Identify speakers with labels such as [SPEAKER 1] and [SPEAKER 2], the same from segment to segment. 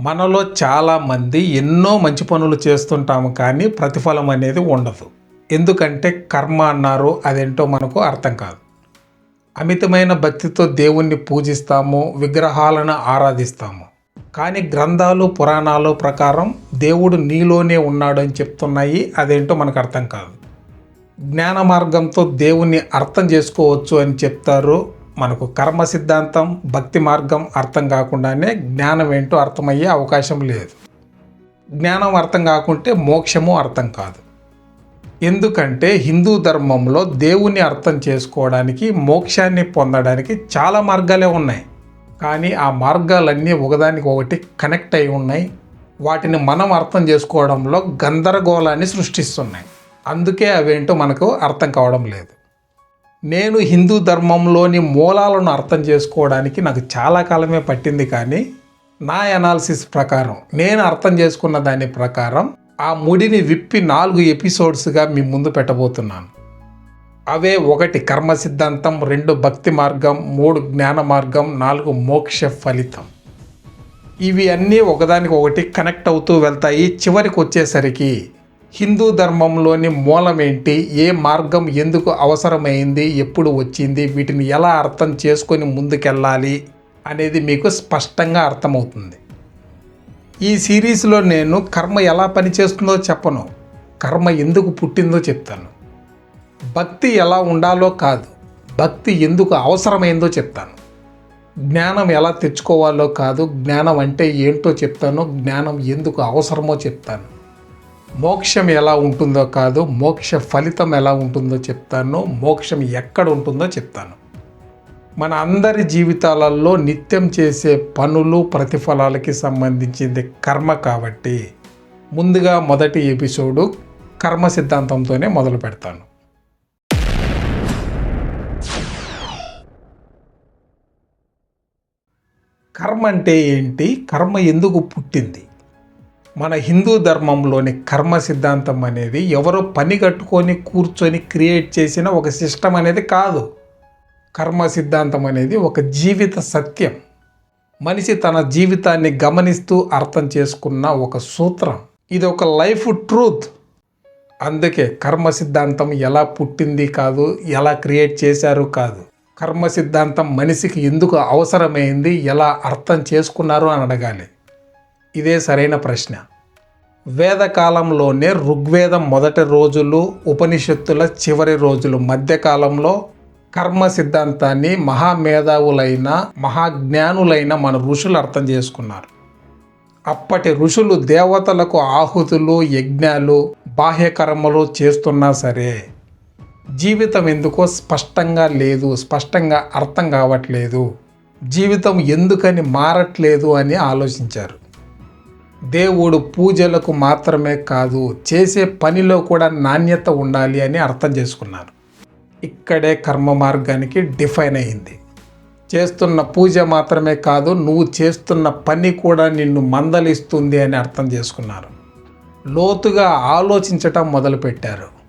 [SPEAKER 1] మనలో చాలామంది ఎన్నో మంచి పనులు చేస్తుంటాము కానీ ప్రతిఫలం అనేది ఉండదు. ఎందుకంటే కర్మ అన్నారు అదేంటో మనకు అర్థం కాదు. అమితమైన భక్తితో దేవుణ్ణి పూజిస్తాము విగ్రహాలను ఆరాధిస్తాము. కానీ గ్రంథాలు పురాణాలు ప్రకారం దేవుడు నీలోనే ఉన్నాడు అని చెప్తున్నాయి అదేంటో మనకు అర్థం కాదు. జ్ఞాన మార్గంతో దేవుణ్ణి అర్థం చేసుకోవచ్చు అని చెప్తారు మనకు కర్మ సిద్ధాంతం భక్తి మార్గం అర్థం కాకుండానే జ్ఞానం ఏంటో అర్థమయ్యే అవకాశం లేదు. జ్ఞానం అర్థం కాకుంటే మోక్షము అర్థం కాదు. ఎందుకంటే హిందూ ధర్మంలో దేవుణ్ణి అర్థం చేసుకోవడానికి మోక్షాన్ని పొందడానికి చాలా మార్గాలే ఉన్నాయి. కానీ ఆ మార్గాలన్నీ ఒకదానికి ఒకటి కనెక్ట్ అయి ఉన్నాయి. వాటిని మనం అర్థం చేసుకోవడంలో గందరగోళాన్ని సృష్టిస్తున్నాయి. అందుకే అవేంటో మనకు అర్థం కావడం లేదు. నేను హిందూ ధర్మంలోని మూలాలను అర్థం చేసుకోవడానికి నాకు చాలా కాలమే పట్టింది కానీ నా అనాలిసిస్ ప్రకారం నేను అర్థం చేసుకున్న దాని ప్రకారం ఆ ముడిని విప్పి నాలుగు ఎపిసోడ్స్గా మీ ముందు పెట్టబోతున్నాను. అవే ఒకటి కర్మ సిద్ధాంతం రెండు భక్తి మార్గం మూడు జ్ఞాన మార్గం నాలుగు మోక్ష ఫలితం. ఇవి అన్నీ ఒకదానికి ఒకటి కనెక్ట్ అవుతూ వెళ్తాయి. చివరికి వచ్చేసరికి హిందూ ధర్మంలోని మూలం ఏంటి ఏ మార్గం ఎందుకు అవసరమైంది? ఎప్పుడు వచ్చింది? వీటిని ఎలా అర్థం చేసుకొని ముందుకెళ్ళాలి? అనేది మీకు స్పష్టంగా అర్థమవుతుంది. ఈ సిరీస్లో నేను కర్మ ఎలా పనిచేస్తుందో చెప్పను. కర్మ ఎందుకు పుట్టిందో చెప్తాను. భక్తి ఎలా ఉండాలో కాదు. భక్తి ఎందుకు అవసరమైందో చెప్తాను. జ్ఞానం ఎలా తెచ్చుకోవాలో కాదు. జ్ఞానం అంటే ఏంటో చెప్తాను. జ్ఞానం ఎందుకు అవసరమో చెప్తాను. మోక్షం ఎలా ఉంటుందో కాదు మోక్ష ఫలితం ఎలా ఉంటుందో చెప్తాను మోక్షం ఎక్కడ ఉంటుందో చెప్తాను. మన అందరి జీవితాలలో నిత్యం చేసే పనులు ప్రతిఫలాలకి సంబంధించింది కర్మ కాబట్టి ముందుగా మొదటి ఎపిసోడు కర్మ సిద్ధాంతంతోనే మొదలు పెడతాను. కర్మ అంటే ఏంటి? కర్మ ఎందుకు పుట్టింది? మన హిందూ ధర్మంలోని కర్మ సిద్ధాంతం అనేది ఎవరో పని కట్టుకొని కూర్చొని క్రియేట్ చేసిన ఒక సిస్టమ్ అనేది కాదు. కర్మ సిద్ధాంతం అనేది ఒక జీవిత సత్యం. మనిషి తన జీవితాన్ని గమనిస్తూ అర్థం చేసుకున్న ఒక సూత్రం. ఇది ఒక లైఫ్ ట్రూత్. అందుకే కర్మ సిద్ధాంతం ఎలా పుట్టింది కాదు ఎలా క్రియేట్ చేశారు కాదు. కర్మ సిద్ధాంతం మనిషికి ఎందుకు అవసరమైంది ఎలా అర్థం చేసుకున్నారు అని అడగాలి. ఇదే సరైన ప్రశ్న. వేదకాలంలోనే ఋగ్వేదం మొదటి రోజులు ఉపనిషత్తుల చివరి రోజులు మధ్యకాలంలో కర్మ సిద్ధాంతాన్ని మహామేధావులైన మహాజ్ఞానులైన మన ఋషులు అర్థం చేసుకున్నారు. అప్పటి ఋషులు దేవతలకు ఆహుతులు యజ్ఞాలు బాహ్యకర్మలు చేస్తున్నా సరే జీవితం ఎందుకో స్పష్టంగా లేదు స్పష్టంగా అర్థం కావట్లేదు. జీవితం ఎందుకని మారట్లేదు అని ఆలోచించారు. దేవుడు పూజలకు మాత్రమే కాదు చేసే పనిలో కూడా నాణ్యత ఉండాలి అని అర్థం చేసుకున్నారు. ఇక్కడే కర్మ మార్గానికి డిఫైన్ అయింది. చేస్తున్న పూజ మాత్రమే కాదు నువ్వు చేస్తున్న పని కూడా నిన్ను మందలిస్తుంది అని అర్థం చేసుకున్నారు. లోతుగా ఆలోచించటం మొదలుపెట్టారు.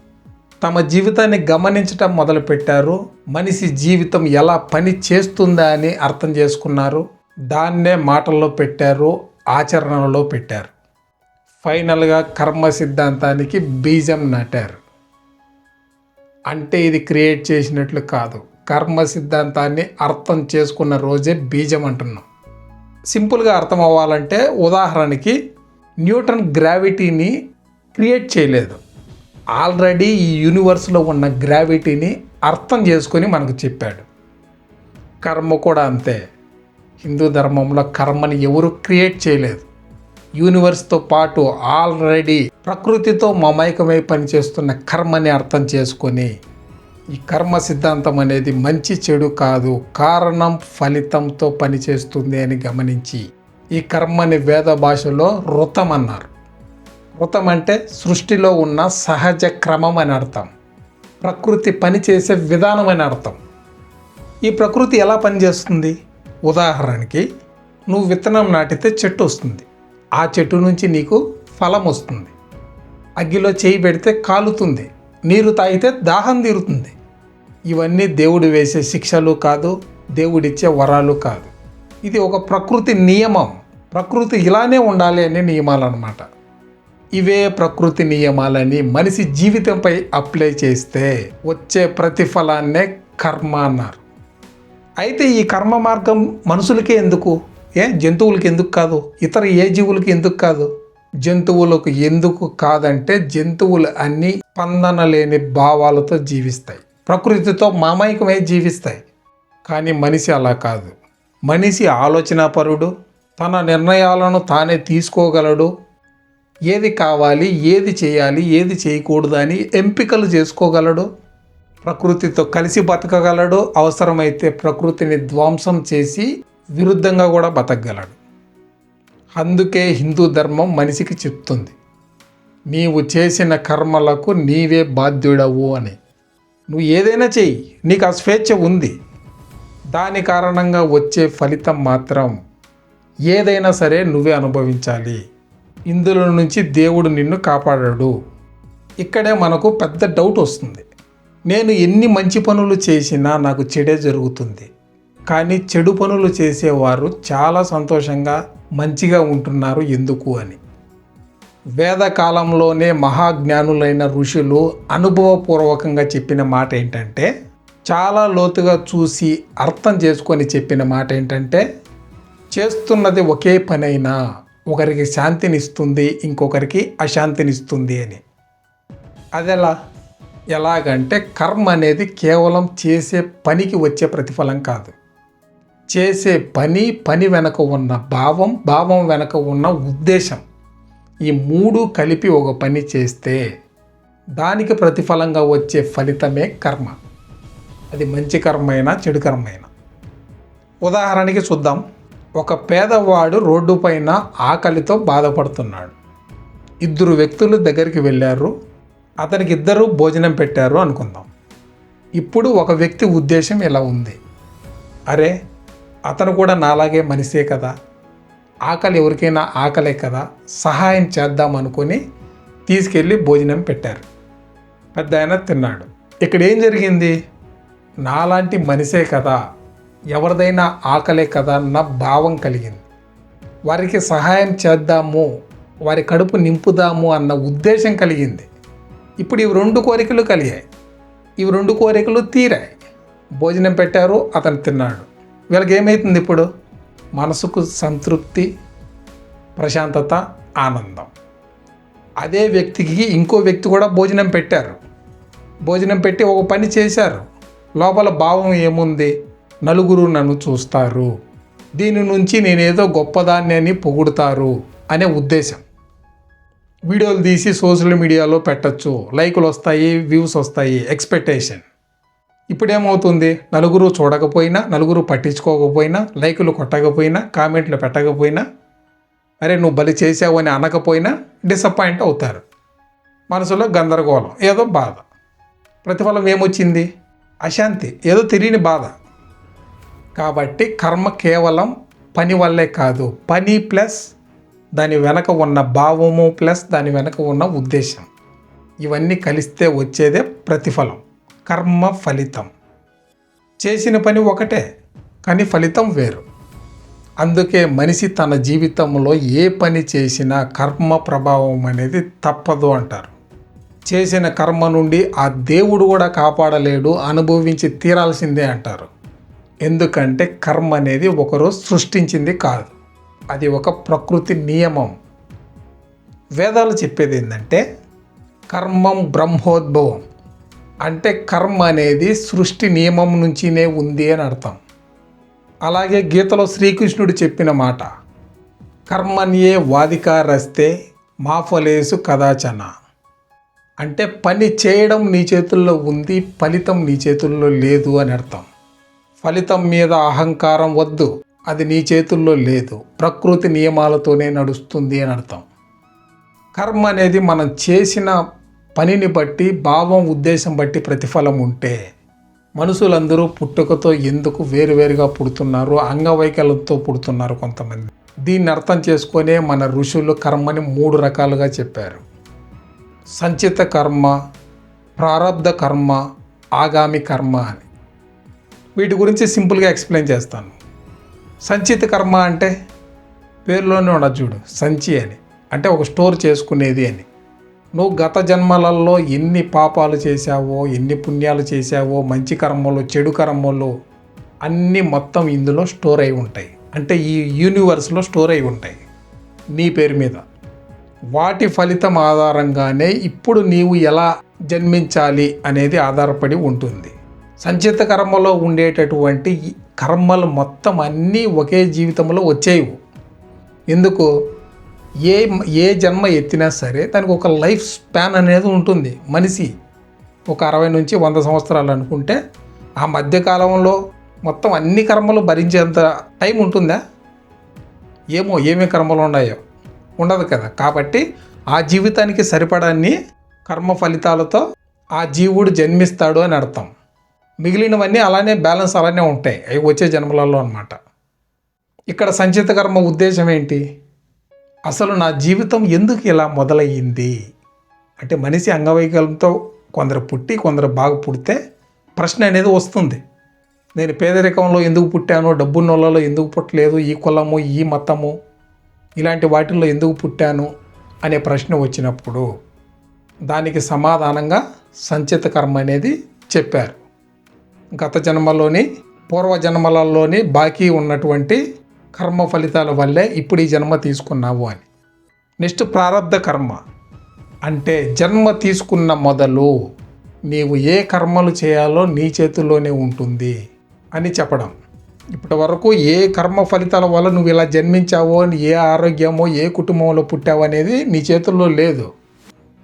[SPEAKER 1] తమ జీవితాన్ని గమనించటం మొదలుపెట్టారు. మనిషి జీవితం ఎలా పని చేస్తుందా అని అర్థం చేసుకున్నారు. దాన్నే మాటల్లో పెట్టారు. ఆచరణలో పెట్టారు. ఫైనల్గా కర్మ సిద్ధాంతానికి బీజం నాటారు. అంటే ఇది క్రియేట్ చేసినట్లు కాదు. కర్మ సిద్ధాంతాన్ని అర్థం చేసుకున్న రోజే బీజం అంటున్నాం. సింపుల్గా అర్థం అవ్వాలంటే ఉదాహరణకి న్యూటన్ గ్రావిటీని క్రియేట్ చేయలేదు. ఆల్రెడీ ఈ యూనివర్స్లో ఉన్న గ్రావిటీని అర్థం చేసుకొని మనకు చెప్పాడు. కర్మ కూడా అంతే. హిందూ ధర్మంలో కర్మని ఎవరు క్రియేట్ చేయలేదు. యూనివర్స్తో పాటు ఆల్రెడీ ప్రకృతితో మమైకమై పనిచేస్తున్న కర్మని అర్థం చేసుకొని ఈ కర్మ సిద్ధాంతం అనేది మంచి చెడు కాదు కారణం ఫలితంతో పనిచేస్తుంది అని గమనించి ఈ కర్మని వేద భాషలో వృతం అన్నారు. ఋతం అంటే సృష్టిలో ఉన్న సహజ క్రమం అని అర్థం. ప్రకృతి పనిచేసే విధానం అని అర్థం. ఈ ప్రకృతి ఎలా పనిచేస్తుంది? ఉదాహరణకి నువ్వు విత్తనం నాటితే చెట్టు వస్తుంది. ఆ చెట్టు నుంచి నీకు ఫలం వస్తుంది. అగ్గిలో చేయి పెడితే కాలుతుంది. నీరు తాగితే దాహం తీరుతుంది. ఇవన్నీ దేవుడు వేసే శిక్షలు కాదు దేవుడిచ్చే వరాలు కాదు. ఇది ఒక ప్రకృతి నియమం. ప్రకృతి ఇలానే ఉండాలి అనే నియమాలు అన్నమాట ఇవే ప్రకృతి నియమాలని మనిషి జీవితంపై అప్లై చేస్తే వచ్చే ప్రతిఫలాన్నే కర్మ అన్నారు. అయితే ఈ కర్మ మార్గం మనుషులకే ఎందుకు? ఏ? జంతువులకి ఎందుకు కాదు? ఇతర ఏ జీవులకి ఎందుకు కాదు? జంతువులకు ఎందుకు కాదంటే జంతువులు అన్నీ స్పందన లేని భావాలతో జీవిస్తాయి. ప్రకృతితో మామయికమై జీవిస్తాయి. కానీ మనిషి అలా కాదు. మనిషి ఆలోచనాపరుడు తన నిర్ణయాలను తానే తీసుకోగలడు. ఏది కావాలి ఏది చేయాలి ఏది చేయకూడదు అని ఎంపికలు చేసుకోగలడు. ప్రకృతితో కలిసి బతకగలడు అవసరమైతే ప్రకృతిని ధ్వంసం చేసి విరుద్ధంగా కూడా బతకగలడు. అందుకే హిందూ ధర్మం మనిషికి చెప్తుంది నీవు చేసిన కర్మలకు నీవే బాధ్యుడవు అని. నువ్వు ఏదైనా చెయ్యి నీకు ఆ స్వేచ్ఛ ఉంది. దాని కారణంగా వచ్చే ఫలితం మాత్రం ఏదైనా సరే నువ్వే అనుభవించాలి. ఇందులో నుంచి దేవుడు నిన్ను కాపాడాడు. ఇక్కడే మనకు పెద్ద డౌట్ వస్తుంది. నేను ఎన్ని మంచి పనులు చేసినా నాకు చెడే జరుగుతుంది. కానీ చెడు పనులు చేసేవారు చాలా సంతోషంగా మంచిగా ఉంటున్నారు ఎందుకు అని. వేదకాలంలోనే మహాజ్ఞానులైన ఋషులు అనుభవపూర్వకంగా చెప్పిన మాట ఏంటంటే చాలా లోతుగా చూసి అర్థం చేసుకొని చెప్పిన మాట ఏంటంటే చేస్తున్నది ఒకే పనైనా ఒకరికి శాంతినిస్తుంది ఇంకొకరికి అశాంతినిస్తుంది అని. అదెలా? ఎలాగంటే కర్మ అనేది కేవలం చేసే పనికి వచ్చే ప్రతిఫలం కాదు. చేసే పని పని వెనక ఉన్న భావం భావం వెనక ఉన్న ఉద్దేశం. ఈ మూడు కలిపి ఒక పని చేస్తే దానికి ప్రతిఫలంగా వచ్చే ఫలితమే కర్మ. అది మంచి కర్మైనా చెడు కర్మైనా. ఉదాహరణకి చూద్దాం. ఒక పేదవాడు రోడ్డు పైన ఆకలితో బాధపడుతున్నాడు. ఇద్దరు వ్యక్తులు దగ్గరికి వెళ్ళారు. అతనికి ఇద్దరు భోజనం పెట్టారు అనుకుందాం. ఇప్పుడు ఒక వ్యక్తి ఉద్దేశం ఇలా ఉంది. అరే అతను కూడా నాలాగే మనిషే కదా. ఆకలి ఎవరికైనా ఆకలే కదా. సహాయం చేద్దాం అనుకొని తీసుకెళ్ళి భోజనం పెట్టారు. పెద్ద ఆయన తిన్నాడు. ఇక్కడ ఏం జరిగింది? నాలాంటి మనిషే కదా. ఎవరిదైనా ఆకలే కదా అన్న భావం కలిగింది. వారికి సహాయం చేద్దాము వారి కడుపు నింపుదాము అన్న ఉద్దేశం కలిగింది. ఇప్పుడు ఇవి రెండు కోరికలు కలిగాయి. ఇవి రెండు కోరికలు తీరాయి. భోజనం పెట్టారు అతను తిన్నాడు. వీళ్ళకి ఏమవుతుంది ఇప్పుడు? మనసుకు సంతృప్తి ప్రశాంతత ఆనందం. అదే వ్యక్తికి ఇంకో వ్యక్తి కూడా భోజనం పెట్టారు. భోజనం పెట్టి ఒక పని చేశారు. లోపల భావం ఏముంది? నలుగురు నన్ను చూస్తారు. దీని నుంచి నేనేదో గొప్పదాన్ని అని పొగుడుతారు అనే ఉద్దేశం. వీడియోలు తీసి సోషల్ మీడియాలో పెట్టచ్చు. లైకులు వస్తాయి వ్యూస్ వస్తాయి ఎక్స్పెక్టేషన్. ఇప్పుడేమవుతుంది? నలుగురు చూడకపోయినా నలుగురు పట్టించుకోకపోయినా లైకులు కొట్టకపోయినా కామెంట్లు పెట్టకపోయినా అరే నువ్వు బలి చేసావు అని అనకపోయినా డిసప్పాయింట్ అవుతారు. మనసులో గందరగోళం ఏదో బాధ. ప్రతిఫలం ఏమొచ్చింది? అశాంతి ఏదో తెలియని బాధ. కాబట్టి కర్మ కేవలం పని వల్లే కాదు పని ప్లస్ దాని వెనక ఉన్న భావము ప్లస్ దాని వెనక ఉన్న ఉద్దేశం. ఇవన్నీ కలిస్తే వచ్చేదే ప్రతిఫలం కర్మ ఫలితం. చేసిన పని ఒకటే కానీ ఫలితం వేరు. అందుకే మనిషి తన జీవితంలో ఏ పని చేసినా కర్మ ప్రభావం అనేది తప్పదు అంటారు. చేసిన కర్మ నుండి ఆ దేవుడు కూడా కాపాడలేడు అనుభవించి తీరాల్సిందే అంటారు. ఎందుకంటే కర్మ అనేది ఒకరు సృష్టించింది కాదు. అది ఒక ప్రకృతి నియమం. వేదాలు చెప్పేది ఏంటంటే కర్మం బ్రహ్మోద్భవం. అంటే కర్మ అనేది సృష్టి నియమం నుంచినే ఉంది అని అర్థం. అలాగే గీతలో శ్రీకృష్ణుడు చెప్పిన మాట కర్మన్యే వాదికారస్తే మాఫలేసు కదాచన. అంటే పని చేయడం నీ చేతుల్లో ఉంది ఫలితం నీ చేతుల్లో లేదు అని అర్థం. ఫలితం మీద అహంకారం వద్దు. అది నీ చేతుల్లో లేదు. ప్రకృతి నియమాలతోనే నడుస్తుంది అని అర్థం. కర్మ అనేది మనం చేసిన పనిని బట్టి భావం ఉద్దేశం బట్టి ప్రతిఫలం ఉంటే మనుషులందరూ పుట్టుకతో ఎందుకు వేరువేరుగా పుడుతున్నారు అంగవైకల్యంతో పుడుతున్నారు కొంతమంది. దీన్ని అర్థం చేసుకొనే మన ఋషులు కర్మని మూడు రకాలుగా చెప్పారు. సంచిత కర్మ ప్రారంధ కర్మ ఆగామి కర్మ అని. వీటి గురించి సింపుల్గా ఎక్స్ప్లెయిన్ చేస్తాను. సంచిత కర్మ అంటే పేరులోనే ఉండదు చూడు సంచి అని. అంటే ఒక స్టోర్ చేసుకునేది అని. నువ్వు గత జన్మలలో ఎన్ని పాపాలు చేశావో ఎన్ని పుణ్యాలు చేశావో మంచి కర్మలు చెడు కర్మలు అన్నీ మొత్తం ఇందులో స్టోర్ అయి ఉంటాయి. అంటే ఈ యూనివర్స్లో స్టోర్ అయి ఉంటాయి నీ పేరు మీద. వాటి ఫలితం ఆధారంగానే ఇప్పుడు నీవు ఎలా జన్మించాలి అనేది ఆధారపడి ఉంటుంది. సంచిత కర్మలో ఉండేటటువంటి కర్మలు మొత్తం అన్నీ ఒకే జీవితంలో వచ్చేవి ఎందుకు? ఏ ఏ జన్మ ఎత్తినా సరే దానికి ఒక లైఫ్ స్పాన్ అనేది ఉంటుంది మనిషి. ఒక అరవై నుంచి వంద సంవత్సరాలు అనుకుంటే ఆ మధ్యకాలంలో మొత్తం అన్ని కర్మలు భరించేంత టైం ఉంటుందా? ఏమో ఏమే కర్మలు ఉన్నాయో ఉండదు కదా. కాబట్టి ఆ జీవితానికి సరిపడాన్ని కర్మ ఫలితాలతో ఆ జీవుడు జన్మిస్తాడు అని అర్థం. మిగిలినవన్నీ అలానే బ్యాలెన్స్ అలానే ఉంటాయి. అవి వచ్చే జన్మలలో అనమాట ఇక్కడ సంచిత కర్మ ఉద్దేశం ఏంటి? అసలు నా జీవితం ఎందుకు ఇలా మొదలయ్యింది? అంటే మనిషి అంగవైకల్యంతో కొందరు పుట్టి కొందరు బాగా పుడితే ప్రశ్న అనేది వస్తుంది. నేను పేదరికంలో ఎందుకు పుట్టాను? డబ్బున్నోళ్ళలో ఎందుకు పుట్టలేదు? ఈ కులము ఈ మతము ఇలాంటి వాటిల్లో ఎందుకు పుట్టాను? అనే ప్రశ్న వచ్చినప్పుడు దానికి సమాధానంగా సంచిత కర్మ అనేది చెప్పారు. గత జన్మలోని పూర్వ జన్మలలోని బాకీ ఉన్నటువంటి కర్మ ఫలితాల వల్లే ఇప్పుడు ఈ జన్మ తీసుకున్నావు అని. నెక్స్ట్ ప్రారంధ కర్మ. అంటే జన్మ తీసుకున్న మొదలు నీవు ఏ కర్మలు చేయాలో నీ చేతుల్లోనే ఉంటుంది అని చెప్పడం. ఇప్పటి వరకు ఏ కర్మ ఫలితాల వల్ల నువ్వు ఇలా జన్మించావో ఏ ఆరోగ్యమో ఏ కుటుంబంలో పుట్టావో అనేది నీ చేతుల్లో లేదు.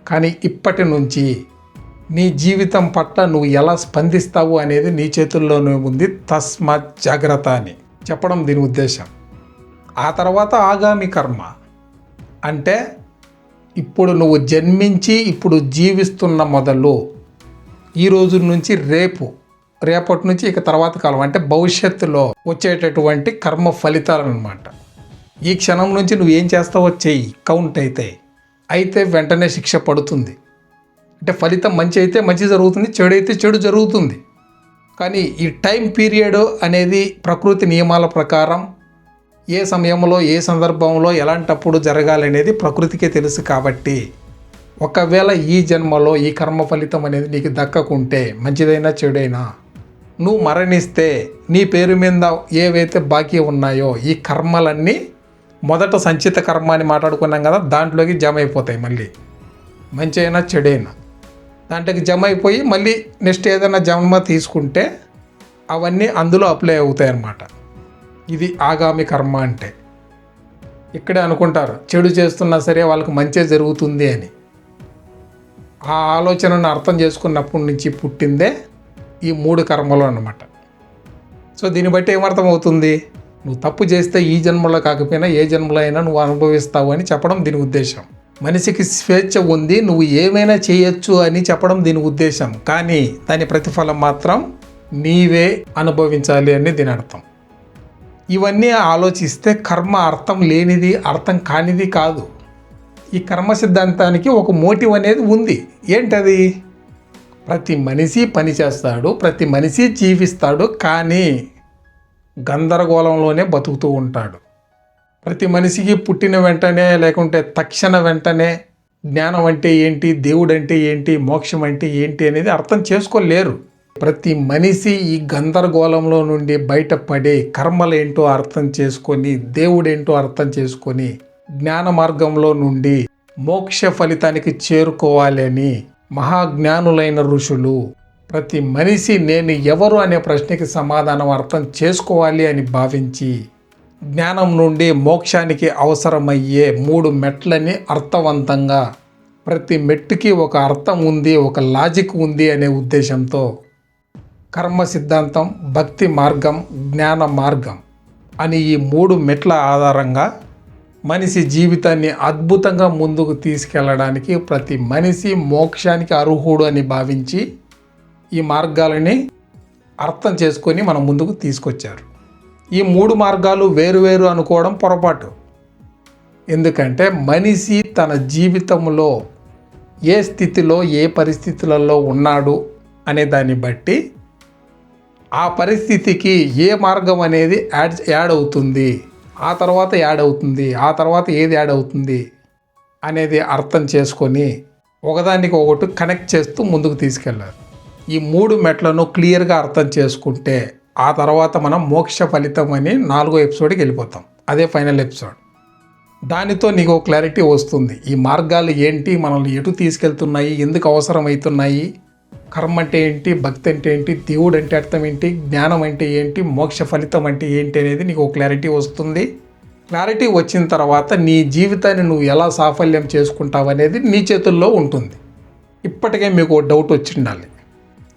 [SPEAKER 1] కానీ ఇప్పటి నుంచి నీ జీవితం పట్ల నువ్వు ఎలా స్పందిస్తావు అనేది నీ చేతుల్లోనే ఉంది తస్మాత్ జాగ్రత్త అని. చెప్పడం దీని ఉద్దేశం. ఆ తర్వాత ఆగామి కర్మ. అంటే ఇప్పుడు నువ్వు జన్మించి ఇప్పుడు జీవిస్తున్న మొదలు ఈ రోజు నుంచి రేపు. రేపటి నుంచి ఇక తర్వాత కాలం. అంటే భవిష్యత్తులో వచ్చేటటువంటి కర్మ ఫలితాలు అనమాట ఈ క్షణం నుంచి నువ్వు ఏం చేస్తావో చెయ్యి. కౌంట్ అయితే. అయితే వెంటనే శిక్ష పడుతుంది. అంటే ఫలితం మంచి అయితే మంచి జరుగుతుంది చెడు అయితే చెడు జరుగుతుంది. కానీ ఈ టైం పీరియడ్ అనేది ప్రకృతి నియమాల ప్రకారం ఏ సమయంలో ఏ సందర్భంలో ఎలాంటప్పుడు జరగాలనేది ప్రకృతికే తెలుసు కాబట్టి ఒకవేళ ఈ జన్మలో ఈ కర్మ ఫలితం అనేది నీకు దక్కకుంటే మంచిదైనా చెడైనా నువ్వు మరణిస్తే నీ పేరు మీద ఏవైతే బాకీ ఉన్నాయో ఈ కర్మలన్నీ మొదట సంచిత కర్మ అని మాట్లాడుకున్నాం కదా దాంట్లోకి జమ అయిపోతాయి మళ్ళీ. మంచి అయినా చెడైనా. దాంట్లోకి జమ అయిపోయి మళ్ళీ నెక్స్ట్ ఏదైనా జన్మ తీసుకుంటే అవన్నీ అందులో అప్లై అవుతాయి అన్నమాట. ఇది ఆగామి కర్మ అంటే. ఇక్కడే అనుకుంటారు చెడు చేస్తున్నా సరే వాళ్ళకి మంచి జరుగుతుంది అని. ఆ ఆలోచనను అర్థం చేసుకున్నప్పటి నుంచి పుట్టిందే ఈ మూడు కర్మలు అన్నమాట. సో దీన్ని బట్టి ఏమర్థమవుతుంది? నువ్వు తప్పు చేస్తే ఈ జన్మలో కాకపోయినా ఏ జన్మలో అయినా నువ్వు అనుభవిస్తావు అని చెప్పడం దీని ఉద్దేశం. మనిషికి స్వేచ్ఛ ఉంది నువ్వు ఏమైనా చేయొచ్చు అని చెప్పడం దీని ఉద్దేశం. కానీ దాని ప్రతిఫలం మాత్రం నీవే అనుభవించాలి అని దీని అర్థం. ఇవన్నీ ఆలోచిస్తే కర్మ అర్థం లేనిది అర్థం కానిది కాదు. ఈ కర్మ సిద్ధాంతానికి ఒక మోటివ్ అనేది ఉంది. ఏంటది? ప్రతి మనిషి పని చేస్తాడు ప్రతి మనిషి జీవిస్తాడు కానీ గందరగోళంలోనే బతుకుతూ ఉంటాడు. ప్రతి మనిషికి పుట్టిన వెంటనే లేకుంటే తక్షణ వెంటనే జ్ఞానం అంటే ఏంటి దేవుడు అంటే ఏంటి మోక్షం అంటే ఏంటి అనేది అర్థం చేసుకోలేరు. ప్రతి మనిషి ఈ గందరగోళంలో నుండి బయటపడి కర్మలేంటో అర్థం చేసుకొని దేవుడేంటో అర్థం చేసుకొని జ్ఞాన మార్గంలో నుండి మోక్ష ఫలితానికి చేరుకోవాలని మహాజ్ఞానులైన ఋషులు ప్రతి మనిషి నేను ఎవరు అనే ప్రశ్నకి సమాధానం అర్థం చేసుకోవాలి అని భావించి జ్ఞానం నుండి మోక్షానికి అవసరమయ్యే మూడు మెట్లని అర్థవంతంగా. ప్రతి మెట్టుకి ఒక అర్థం ఉంది ఒక లాజిక్ ఉంది అనే ఉద్దేశంతో. కర్మ సిద్ధాంతం భక్తి మార్గం జ్ఞాన మార్గం అని ఈ మూడు మెట్ల ఆధారంగా మనిషి జీవితాన్ని అద్భుతంగా ముందుకు తీసుకెళ్ళడానికి ప్రతి మనిషి మోక్షానికి అర్హుడు అని భావించి ఈ మార్గాలని అర్థం చేసుకొని మన ముందుకు తీసుకొచ్చారు. ఈ మూడు మార్గాలు వేరువేరు అనుకోవడం పొరపాటు. ఎందుకంటే మనిషి తన జీవితంలో ఏ స్థితిలో ఏ పరిస్థితులలో ఉన్నాడు అనే దాన్ని బట్టి ఆ పరిస్థితికి ఏ మార్గం అనేది యాడ్ యాడ్ అవుతుంది ఆ తర్వాత యాడ్ అవుతుంది ఆ తర్వాత ఏది యాడ్ అవుతుంది అనేది అర్థం చేసుకొని ఒకదానికి ఒకటి కనెక్ట్ చేస్తూ ముందుకు తీసుకెళ్ళాలి. ఈ మూడు మెట్లను క్లియర్గా అర్థం చేసుకుంటే ఆ తర్వాత మనం మోక్ష ఫలితం అని నాలుగో ఎపిసోడ్కి వెళ్ళిపోతాం. అదే ఫైనల్ ఎపిసోడ్. దానితో నీకు క్లారిటీ వస్తుంది. ఈ మార్గాలు ఏంటి? మనల్ని ఎటు తీసుకెళ్తున్నాయి? ఎందుకు అవసరమవుతున్నాయి? కర్మ అంటే ఏంటి? భక్తి అంటే ఏంటి? దేవుడు అంటే అర్థం ఏంటి? జ్ఞానం అంటే ఏంటి? మోక్ష ఫలితం అంటే ఏంటి అనేది నీకు క్లారిటీ వస్తుంది. క్లారిటీ వచ్చిన తర్వాత నీ జీవితాన్ని నువ్వు ఎలా సాఫల్యం చేసుకుంటావు అనేది నీ చేతుల్లో ఉంటుంది. ఇప్పటికే మీకు డౌట్ వచ్చి ఉండాలి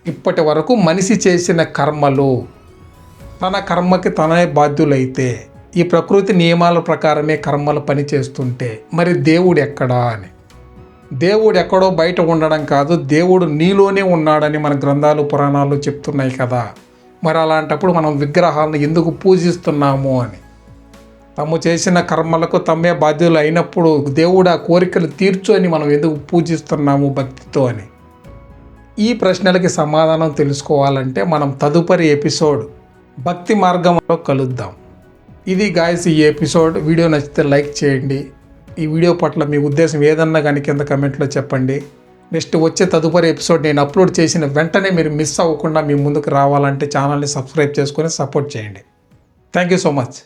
[SPEAKER 1] ఇప్పటి వరకు మనిషి చేసిన కర్మలు తన కర్మకి తనే బాధ్యులైతే ఈ ప్రకృతి నియమాల ప్రకారమే కర్మలు పనిచేస్తుంటే మరి దేవుడు ఎక్కడా అని. దేవుడు ఎక్కడో బయట ఉండడం కాదు దేవుడు నీలోనే ఉన్నాడని మన గ్రంథాలు పురాణాలు చెప్తున్నాయి కదా. మరి అలాంటప్పుడు మనం విగ్రహాలను ఎందుకు పూజిస్తున్నాము అని. తాము చేసిన కర్మలకు తమ్మే బాధ్యులు అయినప్పుడు దేవుడు ఆ కోరికలు తీర్చు అని మనం ఎందుకు పూజిస్తున్నాము భక్తితో అని. ఈ ప్రశ్నలకి సమాధానం తెలుసుకోవాలంటే మనం తదుపరి ఎపిసోడ్ భక్తి మార్గంలో కలుద్దాం. ఇది గాయస్ ఈ ఎపిసోడ్ వీడియో నచ్చితే లైక్ చేయండి. ఈ వీడియో పట్ల మీ ఉద్దేశం ఏదన్నా కానీ కింద కమెంట్లో చెప్పండి. నెక్స్ట్ వచ్చే తదుపరి ఎపిసోడ్ నేను అప్లోడ్ చేసిన వెంటనే మీరు మిస్ అవ్వకుండా మీ ముందుకు రావాలంటే ఛానల్ని సబ్స్క్రైబ్ చేసుకొని సపోర్ట్ చేయండి. Thank you so much